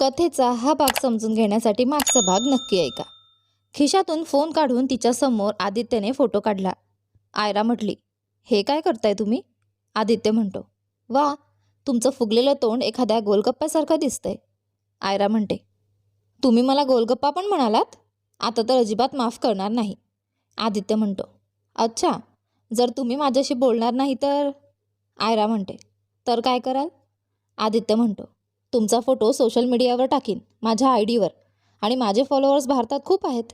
कथेचा हा भाग समजून घेण्यासाठी मागचा भाग नक्की ऐका. खिशातून फोन काढून तिच्यासमोर आदित्यने फोटो काढला. आयरा म्हटली हे काय करताय तुम्ही? आदित्य म्हणतो वा तुमचं फुगलेलं तोंड एखाद्या गोलगप्प्यासारखं दिसतंय. आयरा म्हणते तुम्ही मला गोलगप्पा पण म्हणालात? आता तर अजिबात माफ करणार नाही. आदित्य म्हणतो अच्छा जर तुम्ही माझ्याशी बोलणार नाही तर? आयरा म्हणते तर काय कराल? आदित्य म्हणतो तुमचा फोटो सोशल मीडियावर टाकीन माझ्या आय डीवर. आणि माझे फॉलोअर्स भारतात खूप आहेत.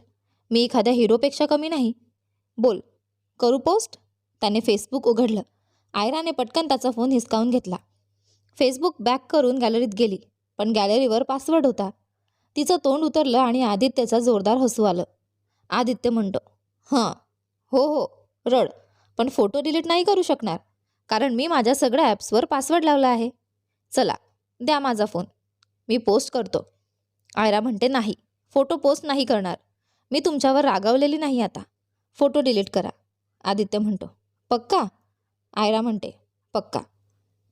मी एखाद्या हिरोपेक्षा कमी नाही. बोल करू पोस्ट? त्याने फेसबुक उघडलं. आयराने पटकन त्याचा फोन हिसकावून घेतला. फेसबुक बॅक करून गॅलरीत गेली पण गॅलरीवर पासवर्ड होता. तिचं तोंड उतरलं आणि आदित्यचा जोरदार हसू आलं. आदित्य म्हणतो हां हो हो रड पण फोटो डिलीट नाही करू शकणार. कारण मी माझ्या सगळ्या ॲप्सवर पासवर्ड लावला आहे. चला द्या माझा फोन. मी पोस्ट करतो. आयरा म्हणते नाही फोटो पोस्ट नाही करणार. मी तुमच्यावर रागावलेली नाही आता. फोटो डिलीट करा. आदित्य म्हणतो पक्का? आयरा म्हणते पक्का.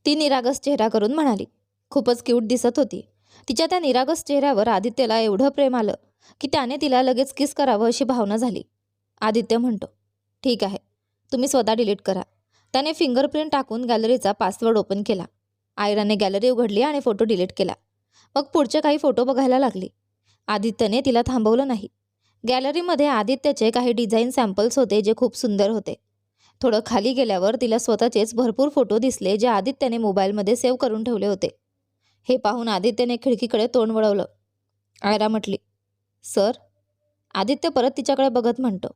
ती निरागस चेहरा करून म्हणाली खूपच क्यूट दिसत होती. तिच्या त्या निरागस चेहऱ्यावर आदित्यला एवढं प्रेम आलं की त्याने तिला लगेच किस करावं अशी भावना झाली. आदित्य म्हणतो ठीक आहे. तुम्ही स्वतः डिलीट करा. त्याने फिंगरप्रिंट टाकून गॅलरीचा पासवर्ड ओपन केला. आयराने गॅलरी उघडली आणि फोटो डिलीट केला. मग पुढचे काही फोटो बघायला लागली. आदित्यने तिला थांबवलं नाही. गॅलरीमध्ये आदित्यचे काही डिझाईन सॅम्पल्स होते जे खूप सुंदर होते. थोडं खाली गेल्यावर तिला स्वतःचेच भरपूर फोटो दिसले जे आदित्यने मोबाईलमध्ये सेव्ह करून ठेवले होते. हे पाहून आदित्यने खिडकीकडे तोंड वळवलं. आयरा म्हटली सर आदित्य परत तिच्याकडे बघत म्हणतो.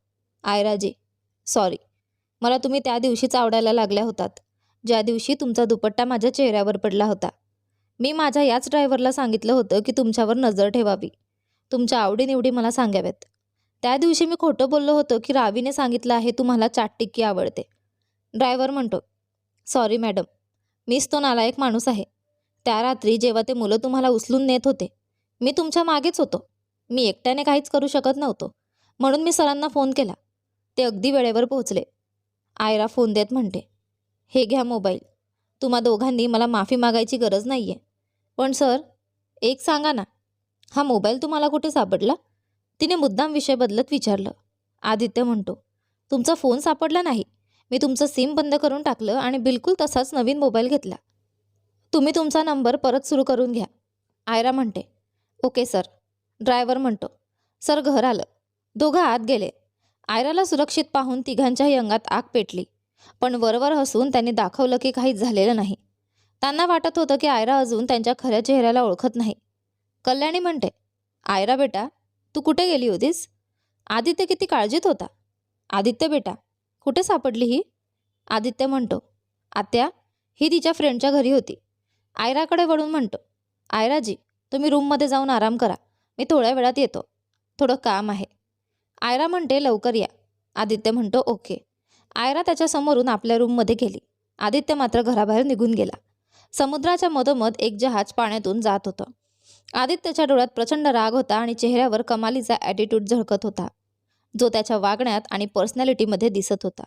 आयराजी सॉरी मला तुम्ही त्या दिवशीच आवडायला लागल्या होतात. ज्या दिवशी तुमचा दुपट्टा माझ्या चेहऱ्यावर पडला होता. मी माझ्या याच ड्रायव्हरला सांगितलं होतं की तुमच्यावर नजर ठेवावी. तुमच्या आवडीनिवडी मला सांगाव्यात. त्या दिवशी मी खोटं बोललो होतं की रावीने सांगितलं आहे तुम्हाला चाट टिक्की आवडते. ड्रायव्हर म्हणतो सॉरी मॅडम मीच तो नालायक माणूस आहे. त्या रात्री जेव्हा ते मुलं तुम्हाला उचलून नेत होते मी तुमच्या मागेच होतो. मी एकट्याने काहीच करू शकत नव्हतो. म्हणून मी सरांना फोन केला. ते अगदी वेळेवर पोहोचले. आयरा फोन देत म्हणते हे घ्या मोबाईल. तुम्हा दोघांनी मला माफी मागायची गरज नाही आहे पण सर एक सांगा ना हा मोबाईल तुम्हाला कुठे सापडला? तिने मुद्दाम विषय बदलत विचारलं. आदित्य म्हणतो तुमचा फोन सापडला नाही. मी तुमचं सिम बंद करून टाकलं आणि बिलकुल तसाच नवीन मोबाईल घेतला. तुम्ही तुमचा नंबर परत सुरू करून घ्या. आयरा म्हणते ओके सर. ड्रायव्हर म्हणतो सर घर आलं. दोघं आत गेले. आयराला सुरक्षित पाहून तिघांच्याही अंगात आग पेटली. पण वरवर हसून त्यांनी दाखवलं की काहीच झालेलं नाही. त्यांना वाटत होतं की आयरा अजून त्यांच्या खऱ्या चेहऱ्याला ओळखत नाही. कल्याणी म्हणते आयरा बेटा तू कुठे गेली होतीस? आदित्य किती काळजीत होता? आदित्य बेटा कुठे सापडली ही? आदित्य म्हणतो आत्या ही तिच्या फ्रेंडच्या घरी होती. आयराकडे वळून म्हणतो आयराजी तुम्ही रूममध्ये जाऊन आराम करा. मी थोड्या वेळात येतो. थोडं काम आहे. आयरा म्हणते लवकर या. आदित्य म्हणतो ओके. आयरा त्याच्यासमोरून आपल्या रूममध्ये गेली. आदित्य मात्र घराबाहेर निघून गेला. समुद्राच्या मधोमध एक जहाज पाण्यातून जात होतं. आदित्यच्या डोळ्यात प्रचंड राग होता आणि चेहऱ्यावर कमालीचा ॲटिट्यूड झळकत होता. जो त्याच्या वागण्यात आणि पर्सनॅलिटीमध्ये दिसत होता.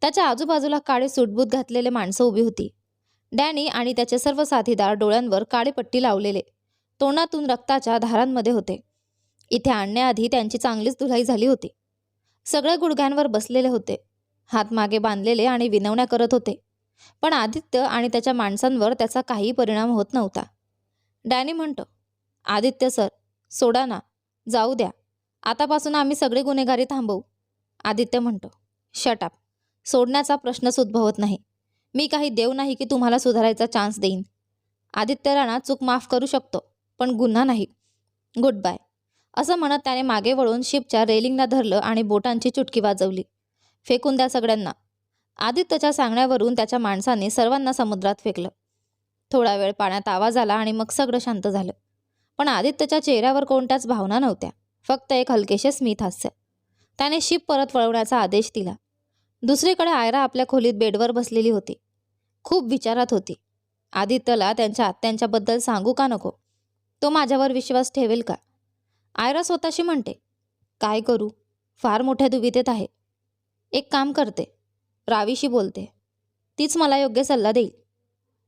त्याच्या आजूबाजूला काळे सूटबूट घातलेले माणसं उभी होती. डॅनी आणि त्याचे सर्व साथीदार डोळ्यांवर काळी पट्टी लावलेले. तोंडातून रक्ताच्या धारांमध्ये होते. इथे आणण्याआधी त्यांची चांगलीच धुलाई झाली होती. सगळे गुडघ्यांवर बसलेले होते. हात मागे बांधलेले आणि विनवण्या करत होते. पण आदित्य आणि त्याच्या माणसांवर त्याचा काही परिणाम होत नव्हता. डॅनी म्हणतो आदित्य सर सोडा ना जाऊ द्या. आतापासून आम्ही सगळे गुन्हेगारी थांबवू. आदित्य म्हणतो शटअप सोडण्याचा प्रश्नच उद्भवत नाही. मी काही देव नाही की तुम्हाला सुधारायचा चान्स देईन. आदित्य राणा चूक माफ करू शकतो पण गुन्हा नाही. गुड बाय असं म्हणत त्याने मागे वळून शिपच्या रेलिंगला धरलं आणि बोटांची चुटकी वाजवली. फेकून द्या सगळ्यांना. आदित्यच्या सांगण्यावरून त्याच्या माणसाने सर्वांना समुद्रात फेकलं. थोडा वेळ पाण्यात आवाज आला आणि मग सगळं शांत झालं. पण आदित्यच्या चेहऱ्यावर कोणत्याच भावना नव्हत्या. फक्त एक हलकेशे स्मित हास्य. त्याने शिप परत वळवण्याचा आदेश दिला. दुसरीकडे आयरा आपल्या खोलीत बेडवर बसलेली होती. खूप विचारात होती. आदित्यला त्यांच्या आत्यांच्याबद्दल सांगू का नको? तो माझ्यावर विश्वास ठेवेल का? आयरा स्वतःशी म्हणते काय करू? फार मोठ्या दुविधेत आहे. एक काम करते. रावीशी बोलते. तीच मला योग्य सल्ला देईल.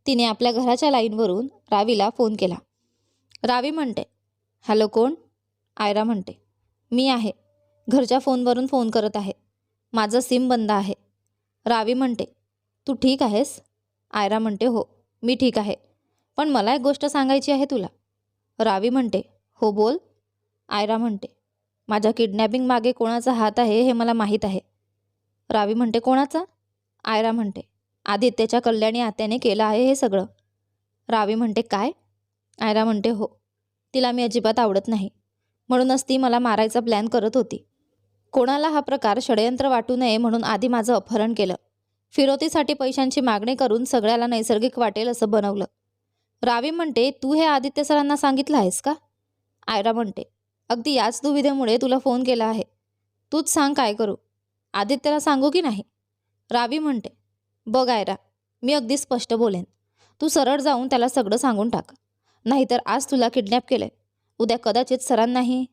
तिने आपल्या घराच्या लाईनवरून रावीला फोन केला. रावी म्हणते हॅलो कोण? आयरा म्हणते मी आहे. घरच्या फोनवरून फोन करत आहे. माझं सिम बंद आहे. रावी म्हणते तू ठीक आहेस? आयरा म्हणते हो मी ठीक आहे. पण मला एक गोष्ट सांगायची आहे तुला. रावी म्हणते हो बोल. आयरा म्हणते माझ्या किडनॅपिंग मागे कोणाचा हात आहे हे मला माहीत आहे. रावी म्हणते कोणाचा? आयरा म्हणते आदित्यच्या कल्याणी आत्याने केलं आहे हे सगळं. रावी म्हणते काय? आयरा म्हणते हो तिला मी अजिबात आवडत नाही. म्हणूनच ती मला मारायचा प्लॅन करत होती. कोणाला हा प्रकार षडयंत्र वाटू नये म्हणून आधी माझं अपहरण केलं. फिरवतीसाठी पैशांची मागणी करून सगळ्याला नैसर्गिक वाटेल असं बनवलं. रावी म्हणते तू हे आदित्य सरांना सांगितलं आहेस का? आयरा म्हणते अगदी याच दुविधेमुळे तुला फोन केला आहे. तूच सांग काय करू. आदित्यला सांगू की नाही? रावी म्हणते बघ आयरा मी अगदी स्पष्ट बोलेन. तू सरळ जाऊन त्याला सगळं सांगून टाक. नाहीतर आज तुला किडनॅप केलंय. उद्या कदाचित सरांनाही.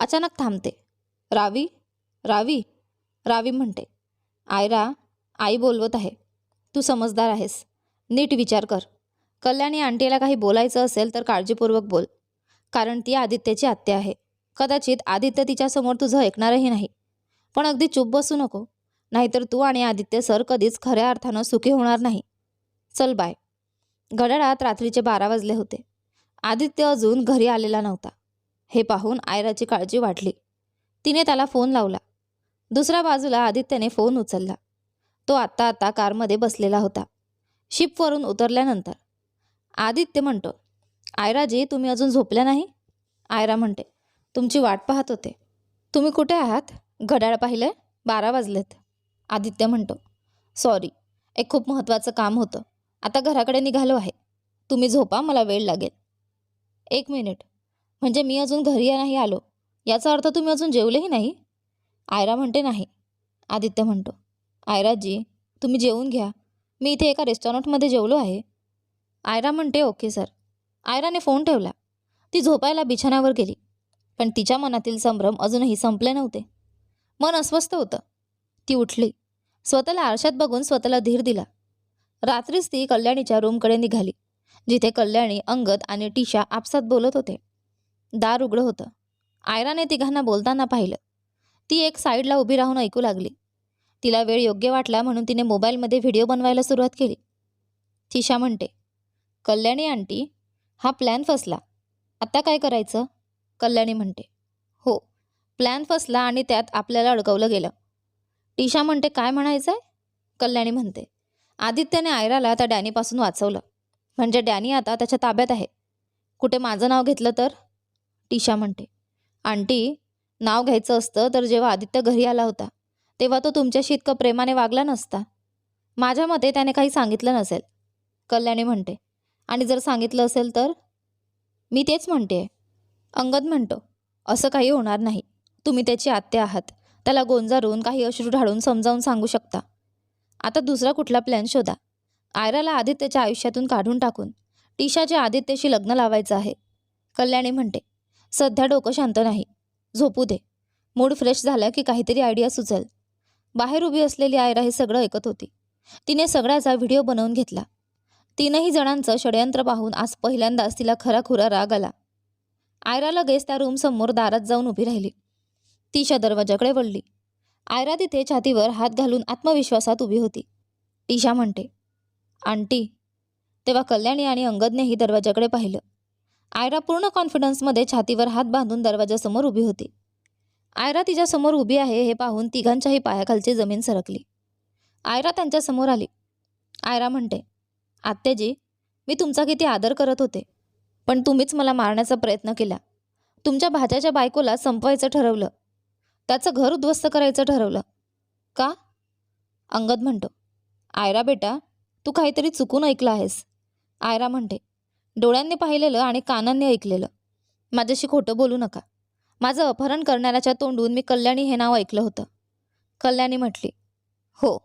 अचानक थांबते. रावी रावी रावी म्हणते आयरा आई बोलवत आहे. तू समजदार आहेस. नीट विचार कर. कल्याणी आंटीला काही बोलायचं असेल तर काळजीपूर्वक बोल. कारण ती आदित्यची आत्या आहे. कदाचित आदित्य तिच्यासमोर तुझं ऐकणारही नाही. पण अगदी चूप बसू नको. नाहीतर तू आणि आदित्य सर कधीच खऱ्या अर्थानं सुखी होणार नाही. चल बाय. घड्याळात रात्रीचे बारा वाजले होते. आदित्य अजून घरी आलेला नव्हता. हे पाहून आयराची काळजी वाढली. तिने त्याला फोन लावला. दुसऱ्या बाजूला आदित्यने फोन उचलला. तो आत्ता आत्ता कारमध्ये बसलेला होता. शिपवरून उतरल्यानंतर. आदित्य म्हणतो आयराजी तुम्ही अजून झोपल्या नाही? आयरा म्हणते तुमची वाट पाहत होते. तुम्ही कुठे आहात? घड्याळ पाहिलं बारा वाजलेत. आदित्य म्हणतो सॉरी एक खूप महत्त्वाचं काम होतं. आता घराकडे निघालो आहे. तुम्ही झोपा मला वेळ लागेल. एक मिनिट. म्हणजे मी अजून घरी नाही आलो. याचा अर्थ तुम्ही अजून जेवलेही नाही? आयरा म्हणते नाही. आदित्य म्हणतो आयराजी तुम्ही जेवून घ्या. मी इथे एका रेस्टॉरंटमध्ये जेवलो आहे. आयरा म्हणते ओके सर. आयराने फोन ठेवला. ती झोपायला बिछाण्यावर गेली. पण तिच्या मनातील संभ्रम अजूनही संपले नव्हते. मन अस्वस्थ होतं. ती उठली. स्वतःला आरशात बघून स्वतःला धीर दिला. रात्रीच ती कल्याणीच्या रूमकडे निघाली जिथे कल्याणी अंगद आणि टीशा आपसात बोलत होते. दार उघडं होतं. आयराने तिघांना बोलताना पाहिलं. ती एक साईडला उभी राहून ऐकू लागली. तिला वेळ योग्य वाटला म्हणून तिने मोबाईलमध्ये व्हिडिओ बनवायला सुरुवात केली. टीशा म्हणते कल्याणी आंटी हा प्लॅन फसला. आता काय करायचं? कल्याणी म्हणते प्लॅन फसला आणि त्यात आपल्याला अडकवलं गेलं. टिशा म्हणते काय म्हणायचं आहे कल्याणी म्हणते आदित्यने आयराला त्या डॅनीपासून वाचवलं. म्हणजे डॅनी आता त्याच्या ताब्यात आहे. कुठे माझं नाव घेतलं तर? टीशा म्हणते आंटी नाव घ्यायचं असतं तर जेव्हा आदित्य घरी आला होता तेव्हा तो तुमच्याशी इतकं प्रेमाने वागला नसता. माझ्या मते त्याने काही सांगितलं नसेल. कल्याणी म्हणते आणि जर सांगितलं असेल तर? मी तेच म्हणते अंगद म्हणतो असं काही होणार नाही. तुम्ही त्याची आत्या आहात. त्याला गोंजारून काही अश्रू ढाळून समजावून सांगू शकता. आता दुसरा कुठला प्लॅन शोधा. आयराला आदित्यच्या आयुष्यातून काढून टाकून टीशाच्या आदित्यशी लग्न लावायचं आहे. कल्याणी म्हणते सध्या डोकं शांत नाही. झोपू दे. मूड फ्रेश झाला की काहीतरी आयडिया सुचेल. बाहेर उभी असलेली आयरा हे सगळं ऐकत होती. तिने सगळ्याचा व्हिडिओ बनवून घेतला. तीनही जणांचं षडयंत्र पाहून आज पहिल्यांदाच तिला खराखुरा राग आला. आयरा लगेच त्या रूमसमोर दारात जाऊन उभी राहिली. तिशा दरवाजाकडे वळली. आयरा तिथे छातीवर हात घालून आत्मविश्वासात उभी होती. टीशा म्हणते आंटी. तेव्हा कल्याणी आणि अंगदनेही दरवाजाकडे पाहिलं. आयरा पूर्ण कॉन्फिडन्समध्ये छातीवर हात बांधून दरवाजासमोर उभी होती. आयरा तिच्यासमोर उभी आहे हे पाहून तिघांच्याही पायाखालची जमीन सरकली. आयरा त्यांच्यासमोर आली. आयरा म्हणते आत्याजी मी तुमचा किती आदर करत होते पण तुम्हीच मला मारण्याचा प्रयत्न केला. तुमच्या भाज्याच्या बायकोला संपवायचं ठरवलं. त्याचं घर उद्ध्वस्त करायचं ठरवलं. का? अंगद म्हणतो. आयरा बेटा तू काहीतरी चुकून ऐकलं आहेस. आयरा म्हणते. डोळ्यांनी पाहिलेलं आणि कानांनी ऐकलेलं. माझ्याशी खोटं बोलू नका. माझं अपहरण करणाऱ्याच्या तोंडून मी कल्याणी हे नाव ऐकलं होतं. कल्याणी म्हटली हो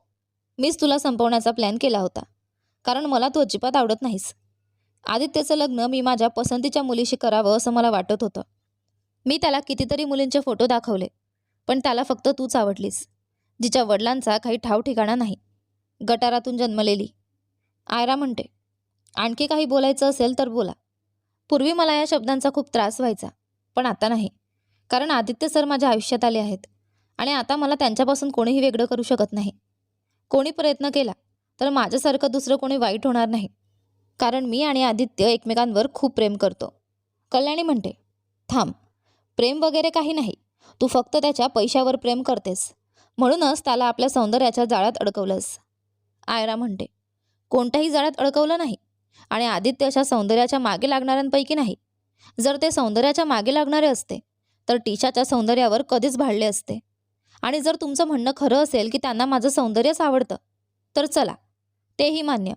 मीच तुला संपवण्याचा प्लॅन केला होता. कारण मला तू अजिबात आवडत नाहीस. आदित्यचं लग्न मी माझ्या पसंतीच्या मुलीशी करावं असं मला वाटत होतं. मी त्याला कितीतरी मुलींचे फोटो दाखवले. पण त्याला फक्त तूच आवडलीस. जिच्या वडिलांचा काही ठाव ठिकाणा नाही. गटारातून जन्मलेली. आयरा म्हणते आणखी काही बोलायचं असेल तर बोला. पूर्वी मला या शब्दांचा खूप त्रास व्हायचा पण आता नाही. कारण आदित्य सर माझ्या आयुष्यात आले आहेत आणि आता मला त्यांच्यापासून कोणीही वेगळं करू शकत नाही. कोणी प्रयत्न केला तर माझ्यासारखं दुसरं कोणी वाईट होणार नाही. कारण मी आणि आदित्य एकमेकांवर खूप प्रेम करतो. कल्याणी म्हणते थांब. प्रेम वगैरे काही नाही. तू फक्त त्याच्या पैशावर प्रेम करतेस. म्हणूनच त्याला आपल्या सौंदर्याच्या जाळ्यात अडकवलंस. आयरा म्हणते कोणत्याही जाळ्यात अडकवलं नाही. आणि आदित्य अशा सौंदर्याच्या मागे लागणाऱ्यांपैकी नाही. जर ते सौंदर्याच्या मागे लागणारे असते तर टिशाच्या सौंदर्यावर कधीच भाडले असते. आणि जर तुमचं म्हणणं खरं असेल की त्यांना माझं सौंदर्यच आवडतं तर चला तेही मान्य.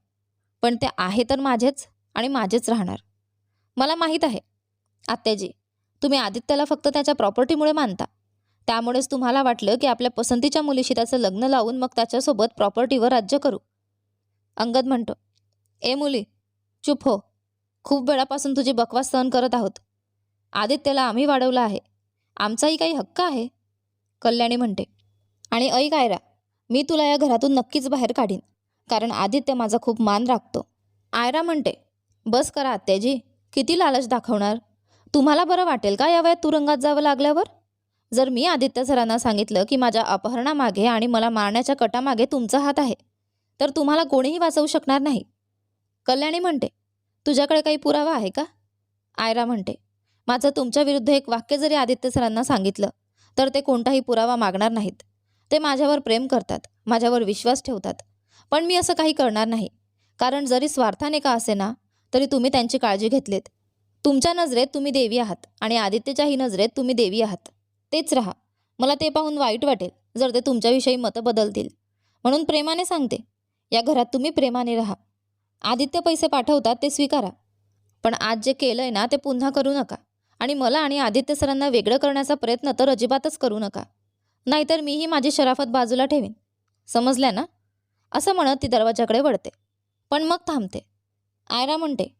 पण ते आहे तर माझेच आणि माझेच राहणार. मला माहीत आहे आत्याजी तुम्ही आदित्यला फक्त त्याच्या प्रॉपर्टीमुळे मानता. त्यामुळेच तुम्हाला वाटलं की आपल्या पसंतीच्या मुलीशी त्याचं लग्न लावून मग त्याच्यासोबत प्रॉपर्टीवर राज्य करू. अंगद म्हणतो ए मुली चुप हो. खूप वेळापासून तुझी बकवास सहन करत आहोत. आदित्यला आम्ही वाढवलं आहे. आमचाही काही हक्क आहे. कल्याणी म्हणते आणि ऐ कायरा मी तुला या घरातून नक्कीच बाहेर काढीन कारण आदित्य माझा खूप मान राखतो. आयरा म्हणते बस करा आत्याजी किती लालच दाखवणार? तुम्हाला बरं वाटेल का या वयात तुरुंगात जावं लागल्यावर? जर मी आदित्य सरांना सांगितलं की माझ्या अपहरणामागे आणि मला मारण्याच्या कटामागे तुमचा हात आहे तर तुम्हाला कोणीही वाचवू शकणार नाही. कल्याणी म्हणते तुझ्याकडे काही पुरावा आहे का? आयरा म्हणते माझं तुमच्या विरुद्ध एक वाक्य जरी आदित्य सरांना सांगितलं तर ते कोणताही पुरावा मागणार नाहीत. ते माझ्यावर प्रेम करतात माझ्यावर विश्वास ठेवतात. पण मी असं काही करणार नाही. कारण जरी स्वार्थाने का असे ना तरी तुम्ही त्यांची काळजी घेतलीत. तुमच्या नजरेत तुम्ही देवी आहात आणि आदित्यच्याही नजरेत तुम्ही देवी आहात. तेच राहा. मला ते पाहून वाईट वाटेल जर ते तुमच्याविषयी मतं बदलतील. म्हणून प्रेमाने सांगते या घरात तुम्ही प्रेमाने राहा. आदित्य पैसे पाठवतात ते स्वीकारा. पण आज जे केलं आहे ना ते पुन्हा करू नका. आणि मला आणि आदित्य सरांना वेगळं करण्याचा प्रयत्न तर अजिबातच करू नका. नाहीतर मीही माझी शराफत बाजूला ठेवीन. समजल्या ना? असं म्हणत ती दरवाजाकडे वळते. पण मग थांबते. आयरा म्हणते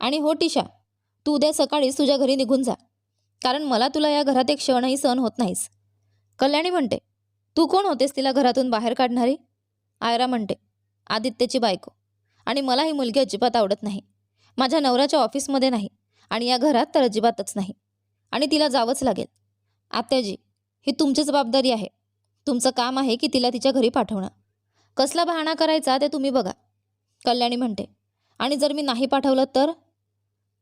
आणि हो टिशा तू उद्या सकाळीच तुझ्या घरी निघून जा. कारण मला तुला या घरात एक क्षणही सहन होत नाहीस. कल्याणी म्हणते तू कोण होतेस तिला घरातून बाहेर काढणारी? आयरा म्हणते आदित्यची बायको. आणि मला ही मुलगी अजिबात आवडत नाही. माझ्या नवऱ्याच्या ऑफिसमध्ये नाही. आणि या घरात तर अजिबातच नाही. आणि तिला जावंच लागेल. आत्याजी ही तुमची जबाबदारी आहे. तुमचं काम आहे की तिला तिच्या घरी पाठवणं. कसला बहाणा करायचा ते तुम्ही बघा. कल्याणी म्हणते आणि जर मी नाही पाठवलं तर?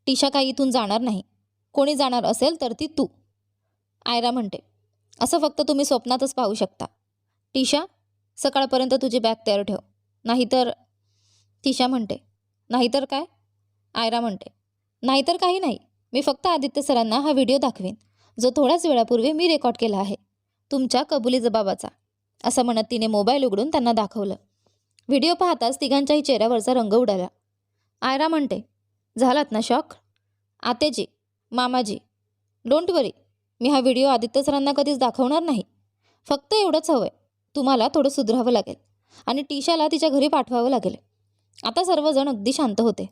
टिशा काही इथून जाणार नाही. कोणी जाणार असेल तर ती तू. आयरा म्हणते असं फक्त तुम्ही स्वप्नातच पाहू शकता. टिशा सकाळपर्यंत तुझी बॅग तयार ठेव. नाहीतर टिशा म्हणते नाहीतर काय? आयरा म्हणते नाहीतर काही नाही. मी फक्त आदित्य सरांना हा व्हिडिओ दाखवीन जो थोड्याच वेळापूर्वी मी रेकॉर्ड केला आहे. तुमच्या कबुली जबाबाचा. असं म्हणत तिने मोबाईल उघडून त्यांना दाखवलं. व्हिडिओ पाहताच तिघांच्याही चेहऱ्यावरचा रंग उडाला. आयरा म्हणते झालात ना शॉक? आतेजी मामाजी डोंट वरी मी हा व्हिडिओ आदित्य सरांना कधीच दाखवणार नाही. फक्त एवढंच हवं आहे तुम्हाला थोडं सुधरावं लागेल आणि टीशाला तिच्या घरी पाठवावं लागेल. आता सर्वजण अगदी शांत होते.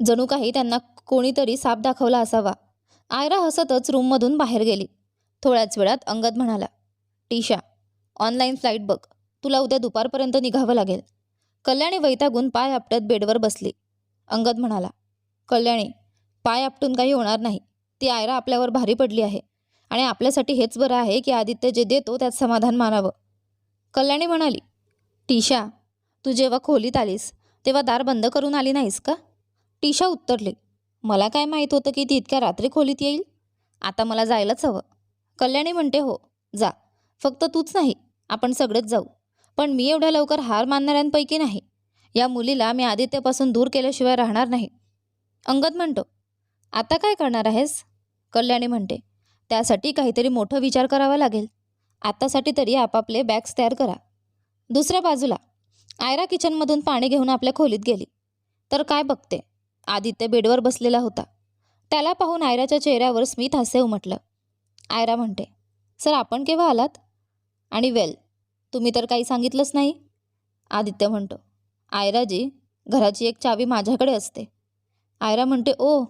जणू काही त्यांना कोणीतरी साप दाखवला असावा. आयरा हसतच रूममधून बाहेर गेली. थोड्याच वेळात अंगद म्हणाला टीशा ऑनलाईन फ्लाईट बघ. तुला उद्या दुपारपर्यंत निघावं लागेल. कल्याणी वैतागून पाय आपटत बेडवर बसली. अंगद म्हणाला कल्याणी पाय आपटून काही होणार नाही. ती आयरा आपल्यावर भारी पडली आहे आणि आपल्यासाठी हेच बरं आहे की आदित्य जे देतो त्यात समाधान मानावं. कल्याणी म्हणाली टीशा तू जेव्हा खोलीत आलीस तेव्हा दार बंद करून आली नाहीस का? टीशा उत्तरली मला काय माहीत होतं की ती इतक्या रात्री खोलीत येईल? आता मला जायलाच हवं. कल्याणी म्हणते हो जा. फक्त तूच नाही आपण सगळेच जाऊ. पण मी एवढ्या लवकर हार मानणाऱ्यांपैकी नाही. या मुलीला मी आदित्यपासून दूर केल्याशिवाय राहणार नाही. अंगद म्हणतो. आता काय करणार आहेस? कल्याणी म्हणते. त्यासाठी काहीतरी मोठं विचार करावा लागेल. आत्तासाठी तरी आपापले बॅग्स तयार करा. दुसऱ्या बाजूला. आयरा किचनमधून पाणी घेऊन आपल्या खोलीत गेली. तर काय बघते? आदित्य बेडवर बसलेला होता. त्याला पाहून आयराच्या चेहऱ्यावर स्मित हास्य उमटलं. आयरा म्हणते सर आपण केव्हा आलात? आणि वेल तुम्ही तर काही सांगितलंच नाही. आदित्य म्हणतो आयराजी घराची एक चावी माझ्याकडे असते. आयरा म्हणते ओ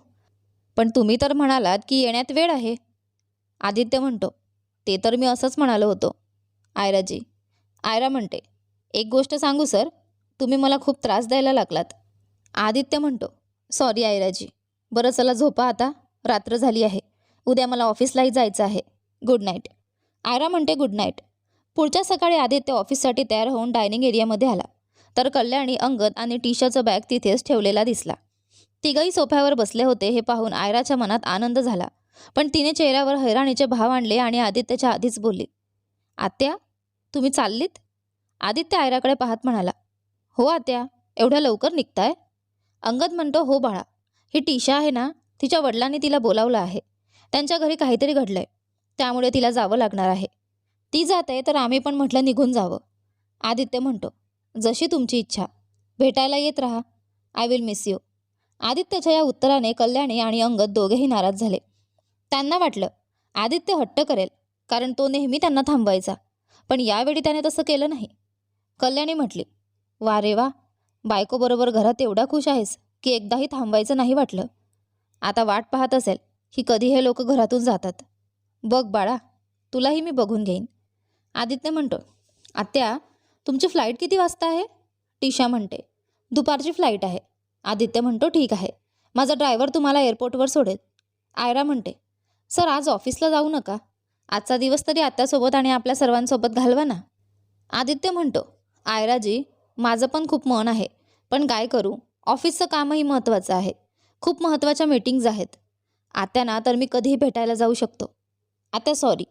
पण तुम्ही तर म्हणालात की येण्यात वेळ आहे. आदित्य म्हणतो ते तर मी असंच म्हणालो होतो. आयराजी आयरा म्हणते एक गोष्ट सांगू सर तुम्ही मला खूप त्रास द्यायला लागलात. आदित्य म्हणतो सॉरी आयराजी बरं चला झोपा आता रात्र झाली आहे उद्या मला ऑफिसलाही जायचं आहे गुड नाईट. आयरा म्हणते गुड नाईट. पुढच्या सकाळी आदित्य ऑफिससाठी तयार होऊन डायनिंग एरियामध्ये आला तर कल्याणी अंगद आणि टीशाचा बॅग तिथेच ठेवलेला दिसला. तिघही सोफ्यावर बसले होते हे पाहून आयराच्या मनात आनंद झाला. पण तिने चेहऱ्यावर हैराणीचे भाव आणले आणि आदित्यच्या आधीच बोलली आत्या तुम्ही चाललीत? आदित्य आयराकडे पाहत म्हणाला हो आत्या एवढ्या लवकर निघताय? अंगद म्हणतो हो बाळा ही टीशा आहे ना तिच्या वडिलांनी तिला बोलावलं आहे. त्यांच्या घरी काहीतरी घडलंय त्यामुळे तिला जावं लागणार आहे. ती जात आहे तर आम्ही पण म्हटलं निघून जावं. आदित्य म्हणतो जशी तुमची इच्छा. भेटायला येत राहा. I will miss you. आदित्यच्या या उत्तराने कल्याणी आणि अंगद दोघेही नाराज झाले. त्यांना वाटलं आदित्य हट्ट करेल कारण तो नेहमी त्यांना थांबवायचा पण यावेळी त्याने तसं केलं नाही. कल्याणी म्हटली वा रे वा बायकोबरोबर घरात एवढा खुश आहेस की एकदाही थांबायचं नाही वाटलं. आता वाट पाहत असेल की कधी हे लोक घरातून जातात. बघ बाळा तुलाही मी बघून घेईन. आदित्य म्हणतो आत्या तुमची फ्लाईट किती वाजता आहे? टीशा म्हणते दुपारची फ्लाईट आहे. आदित्य म्हणतो ठीक आहे. माझा ड्रायव्हर तुम्हाला एअरपोर्टवर सोडेल. आयरा म्हणते सर आज ऑफिसला जाऊ नका. आजचा दिवस तरी आत्यासोबत आणि आपल्या सर्वांसोबत घालवा ना. आदित्य म्हणतो आयराजी माझं पण खूप मन आहे पण काय करू? ऑफिसचं कामही महत्त्वाचं आहे. खूप महत्त्वाच्या मीटिंग्ज आहेत. आत्यांना तर मी कधीही भेटायला जाऊ शकतो. आत्या सॉरी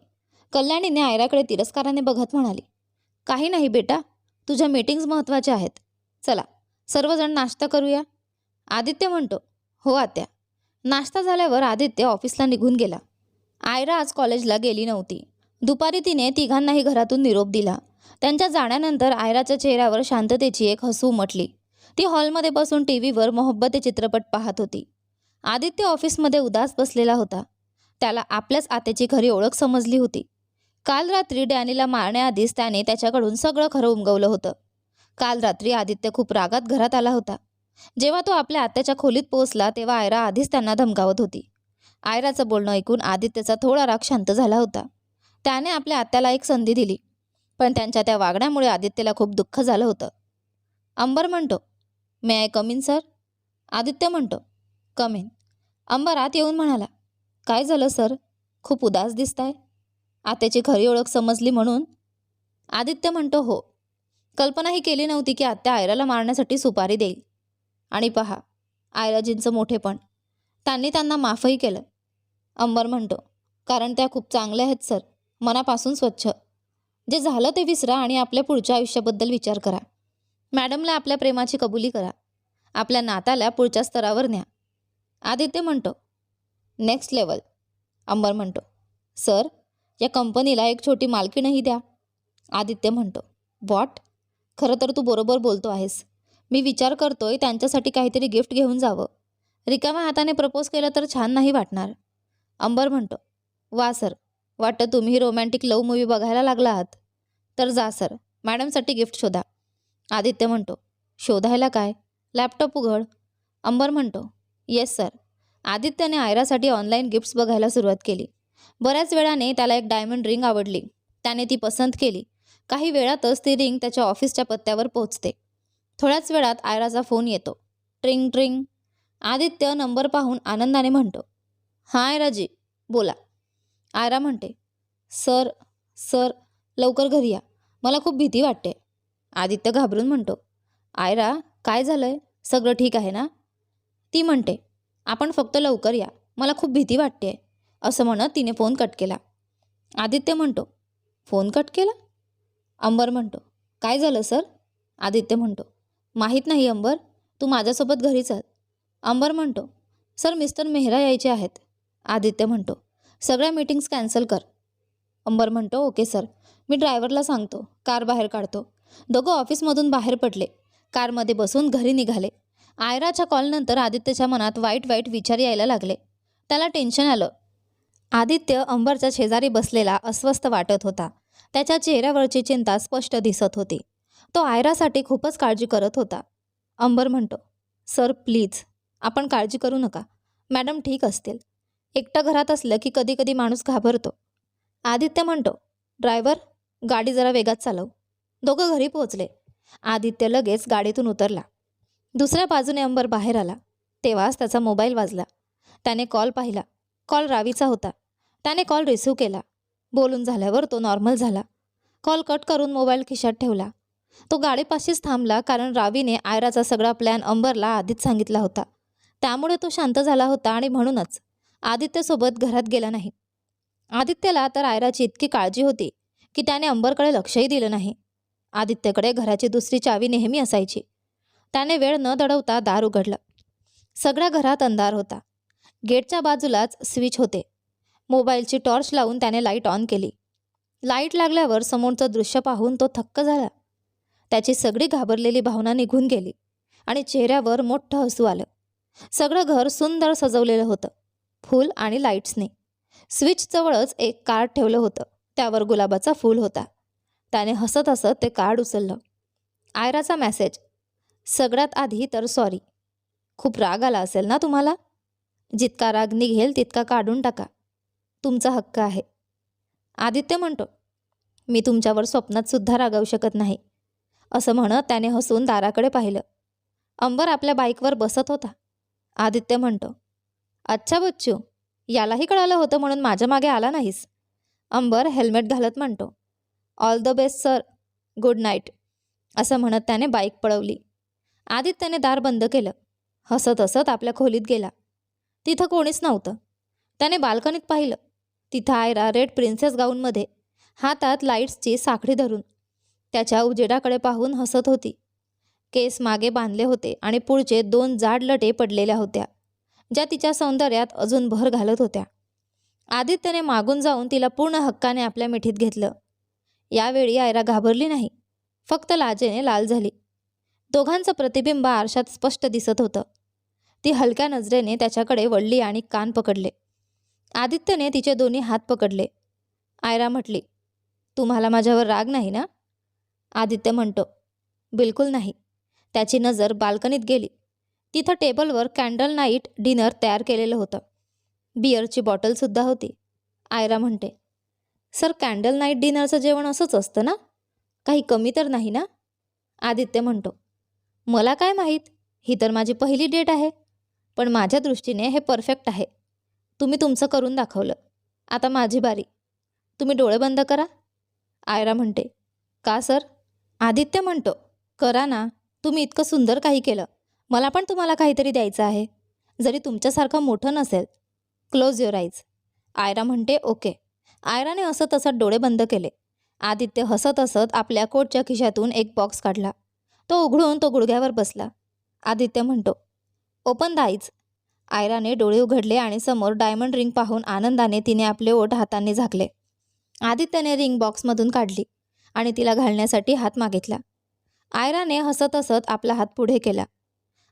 कल्याणीने आयराकडे तिरस्काराने बघत म्हणाली काही नाही बेटा तुझ्या मीटिंग्ज महत्त्वाच्या आहेत. चला सर्वजण नाश्ता करूया. आदित्य म्हणतो हो आत्या. नाश्ता झाल्यावर आदित्य ऑफिसला निघून गेला. आयरा आज कॉलेजला गेली नव्हती. दुपारी तिने तिघांनाही घरातून निरोप दिला. त्यांच्या जाण्यानंतर आयराच्या चेहऱ्यावर शांततेची एक हसू उमटली. ती हॉलमध्ये बसून टी व्हीवर मोहब्बते चित्रपट पाहत होती. आदित्य ऑफिसमध्ये उदास बसलेला होता. त्याला आपल्याच आत्याची खरी ओळख समजली होती. काल रात्री डॅनीला मारण्याआधीच त्याने त्याच्याकडून सगळं खरं उमगवलं होतं. काल रात्री आदित्य खूप रागात घरात आला होता. जेव्हा तो आपल्या आत्याच्या खोलीत पोहोचला तेव्हा आयरा आधीच त्यांना धमकावत होती. आयराचं बोलणं ऐकून आदित्यचा थोडा राग शांत झाला होता. त्याने आपल्या आत्याला एक संधी दिली पण त्यांच्या त्या वागण्यामुळे आदित्यला खूप दुःख झालं होतं. अंबर म्हणतो may I come in sir Aditya म्हणतो कमिन अंबर आत येऊन म्हणाला काय झालं सर खूप उदास दिसताय. आत्याची खरी ओळख समजली म्हणून. आदित्य म्हणतो हो. कल्पनाही केली नव्हती की आत्या आयराला मारण्यासाठी सुपारी देईल. आणि पहा आयराजींचं मोठेपण. त्यांनी त्यांना माफही केलं. अंबर म्हणतो कारण त्या खूप चांगल्या आहेत सर. मनापासून स्वच्छ. जे झालं ते विसरा आणि आपल्या पुढच्या आयुष्याबद्दल विचार करा. मॅडमला आपल्या प्रेमाची कबुली करा. आपल्या नात्याला पुढच्या स्तरावर न्या. आदित्य म्हणतो नेक्स्ट लेवल अंबर म्हणतो सर या कंपनीला एक छोटी मालकीणही द्या. आदित्य म्हणतो वॉट खरं तर तू बरोबर बोलतो आहेस. मी विचार करतोय त्यांच्यासाठी काहीतरी गिफ्ट घेऊन जावं. रिकाम्या हाताने प्रपोज केलं तर छान नाही वाटणार. अंबर म्हणतो वा सर वाटतं तुम्ही रोमॅन्टिक लव मूवी बघायला लागला आहात. तर जा सर मॅडमसाठी गिफ्ट शोधा. आदित्य म्हणतो शोधायला काय? लॅपटॉप उघड. अंबर म्हणतो येस सर. आदित्यने आयरासाठी ऑनलाईन गिफ्ट्स बघायला सुरुवात केली. बऱ्याच वेळाने त्याला एक डायमंड रिंग आवडली. त्याने ती पसंत केली. काही वेळातच ती रिंग त्याच्या ऑफिसच्या पत्त्यावर पोहोचते. थोड्याच वेळात आयराचा फोन येतो. ट्रिंग ट्रिंग. आदित्य नंबर पाहून आनंदाने म्हणतो हां आयराजी बोला. आयरा म्हणते सर सर लवकर घरी या. मला खूप भीती वाटते. आदित्य घाबरून म्हणतो आयरा काय झालंय? सगळं ठीक आहे ना? ती म्हणते आपण फक्त लवकर या. मला खूप भीती वाटते असं म्हणत तिने फोन कट केला. आदित्य म्हणतो फोन कट केला? अंबर म्हणतो काय झालं सर? आदित्य म्हणतो माहीत नाही अंबर. तू माझ्यासोबत घरी चल अंबर म्हणतो सर मिस्टर मेहरा यायचे आहेत. आदित्य म्हणतो सगळ्या मीटिंग्स कॅन्सल कर. अंबर म्हणतो ओके सर. मी ड्रायव्हरला सांगतो कार बाहेर काढतो. दोघं ऑफिसमधून बाहेर पडले. कारमध्ये बसून घरी निघाले. आयराच्या कॉलनंतर आदित्यच्या मनात वाईट वाईट विचार यायला लागले. त्याला टेन्शन आलं. आदित्य अंबरच्या शेजारी बसलेला अस्वस्थ वाटत होता. त्याच्या चेहऱ्यावरची चिंता स्पष्ट दिसत होती. तो आयरासाठी खूपच काळजी करत होता. अंबर म्हणतो सर प्लीज आपण काळजी करू नका. मॅडम ठीक असतील. एकटं घरात असलं की कधी कधी माणूस घाबरतो. आदित्य म्हणतो ड्रायव्हर गाडी जरा वेगात चालव. दोघं घरी पोहोचले. आदित्य लगेच गाडीतून उतरला. दुसऱ्या बाजूने अंबर बाहेर आला. तेव्हाच त्याचा मोबाईल वाजला. त्याने कॉल पाहिला. कॉल रावीचा होता. त्याने कॉल रिसिव्ह केला. बोलून झाल्यावर तो नॉर्मल झाला. कॉल कट करून मोबाईल खिशात ठेवला. तो गाडेपाशीच थांबला कारण रावीने आयराचा सगळा प्लॅन अंबरला आधीच सांगितला होता. त्यामुळे तो शांत झाला होता आणि म्हणूनच आदित्यसोबत घरात गेला नाही. आदित्यला तर आयराची इतकी काळजी होती की त्याने अंबरकडे लक्षही दिलं नाही. आदित्यकडे घराची दुसरी चावी नेहमी असायची. त्याने वेळ न दडवता दार उघडलं. सगळ्या घरात अंधार होता. गेटच्या बाजूलाच स्विच होते. मोबाईलची टॉर्च लावून त्याने लाइट ऑन केली. लाइट लागल्यावर समोरचं दृश्य पाहून तो थक्क झाला. त्याची सगळी घाबरलेली भावना निघून गेली आणि चेहऱ्यावर मोठं हसू आलं. सगळं घर सुंदर सजवलेलं होतं. फूल आणि लाईट्सने स्विचजवळच एक कार्ड ठेवलं होतं. त्यावर गुलाबाचा फूल होता. त्याने हसत हसत ते कार्ड उचललं. आयराचा मॅसेज सगळ्यात आधी तर सॉरी खूप राग आला असेल ना तुम्हाला? जितका राग निघेल तितका काढून टाका. तुमचा हक्क आहे. आदित्य म्हणतो मी तुमच्यावर स्वप्नात सुद्धा रागावू शकत नाही. असं म्हणत त्याने हसून दाराकडे पाहिलं. अंबर आपल्या बाईकवर बसत होता. आदित्य म्हणतो अच्छा बच्चू यालाही कळालं होतं म्हणून माझ्या मागे आला नाहीस. अंबर हेल्मेट घालत म्हणतो all the best sir good night असं म्हणत त्याने बाईक पळवली. आदित्याने दार बंद केलं. हसत हसत आपल्या खोलीत गेला. तिथं कोणीच नव्हतं. त्याने बाल्कनीत पाहिलं. तिथं आयरा रेड प्रिन्सेस गाऊनमध्ये हातात लाईट्सची साखळी धरून त्याच्या उजेडाकडे पाहून हसत होती. केस मागे बांधले होते आणि पुढचे दोन जाड लटे पडलेल्या होत्या ज्या तिच्या सौंदर्यात अजून भर घालत होत्या. आदित्यने मागून जाऊन तिला पूर्ण हक्काने आपल्या मिठीत घेतलं. यावेळी आयरा घाबरली नाही फक्त लाजेने लाल झाली. दोघांचं प्रतिबिंब आरशात स्पष्ट दिसत होतं. ती हलक्या नजरेने त्याच्याकडे वळली आणि कान पकडले. आदित्यने तिचे दोन्ही हात पकडले. आयरा म्हटली तुम्हाला माझ्यावर राग नाही ना? आदित्य म्हणतो बिलकुल नाही. त्याची नजर बाल्कनीत गेली. तिथं टेबलवर कॅन्डल नाईट डिनर तयार केलेलं होतं. बिअरची बॉटलसुद्धा होती. आयरा म्हणते सर कॅन्डल नाईट डिनरचं जेवण असंच असतं ना? काही कमी तर नाही ना? आदित्य म्हणतो मला काय माहीत? ही तर माझी पहिली डेट आहे. पण माझ्या दृष्टीने हे परफेक्ट आहे. तुम्ही तुमचं करून दाखवलं. आता माझी बारी. तुम्ही डोळे बंद करा. आयरा म्हणते का सर? आदित्य म्हणतो करा ना तुम्ही इतकं सुंदर काही केलं. मला पण तुम्हाला काहीतरी द्यायचं आहे. जरी तुमच्यासारखं मोठं नसेल क्लोज युअर आईज आयरा म्हणते ओके. आयराने हसत हसत डोळे बंद केले. आदित्य हसत हसत आपल्या कोटच्या खिशातून एक बॉक्स काढला. तो उघडून तो गुडघ्यावर बसला. आदित्य म्हणतो ओपन द आईज आयराने डोळे उघडले आणि समोर डायमंड रिंग पाहून आनंदाने तिने आपले ओठ हाताने झाकले. आदित्यने रिंग बॉक्समधून काढली. आणि तिला घालण्यासाठी हात मागितला. आयराने हसत हसत आपला हात पुढे केला.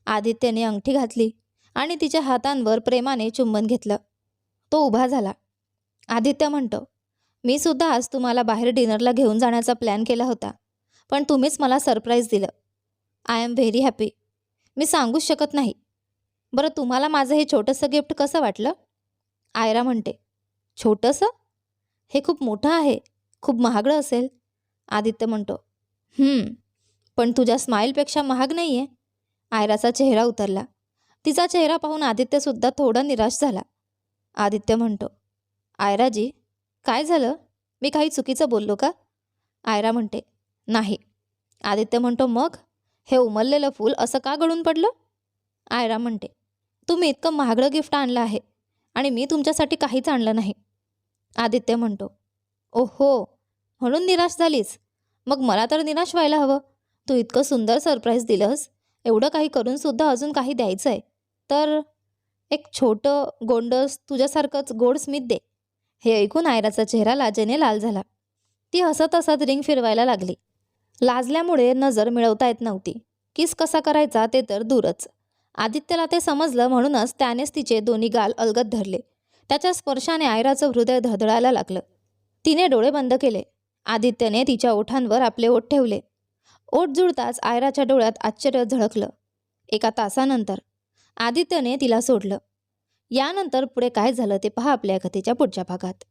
आदित्यने अंगठी घातली आणि तिच्या हातांवर प्रेमाने चुंबन घेतलं. तो उभा झाला. आदित्य म्हणतो मी सुद्धा आज तुम्हाला बाहेर डिनरला घेऊन जाण्याचा प्लॅन केला होता पण तुम्हीच मला सरप्राईज दिलं. I am very happy. मी सांगूच शकत नाही. बरं तुम्हाला माझं हे छोटंसं गिफ्ट कसं वाटलं? आयरा म्हणते छोटंसं? हे खूप मोठं आहे. खूप महागडं असेल. आदित्य म्हणतो पण तुझ्या स्माईलपेक्षा महाग नाही आहे आयराचा चेहरा उतरला. तिचा चेहरा पाहून आदित्यसुद्धा थोडा निराश झाला. आदित्य म्हणतो आयराजी काय झालं? मी काही चुकीचं बोललो का? आयरा म्हणते नाही. आदित्य म्हणतो मग? हे उमललेलं फूल असं का गळून पडलं? आयरा म्हणते तुम्ही इतकं महागडं गिफ्ट आणलं आहे आणि मी तुमच्यासाठी काहीच आणलं नाही. आदित्य म्हणतो ओहो म्हणून निराश झालीस. मग मला तर निराश व्हायला हवं. तू इतकं सुंदर सरप्राईज दिलंस. एवढं काही करूनसुद्धा अजून काही द्यायचं आहे तर एक छोटं गोंडस तुझ्यासारखंच गोड स्मित दे. हे ऐकून आयराचा चेहरा लाजेने लाल झाला. ती हसत हसत रिंग फिरवायला लागली. लाजल्यामुळे नजर मिळवता येत नव्हती. किस कसा करायचा ते तर दूरच. आदित्यला ते समजलं म्हणूनच त्यानेच तिचे दोन्ही गाल अलगत धरले. त्याच्या स्पर्शाने आयराचं हृदय धडधडायला लागलं. तिने डोळे बंद केले. आदित्यने तिच्या ओठांवर आपले ओठ ठेवले. ओठ जुळताच आयराच्या डोळ्यात आश्चर्य झळकलं. एका तासानंतर आदित्यने तिला सोडलं. यानंतर पुढे काय झालं ते पहा आपल्या कथेच्या पुढच्या भागात.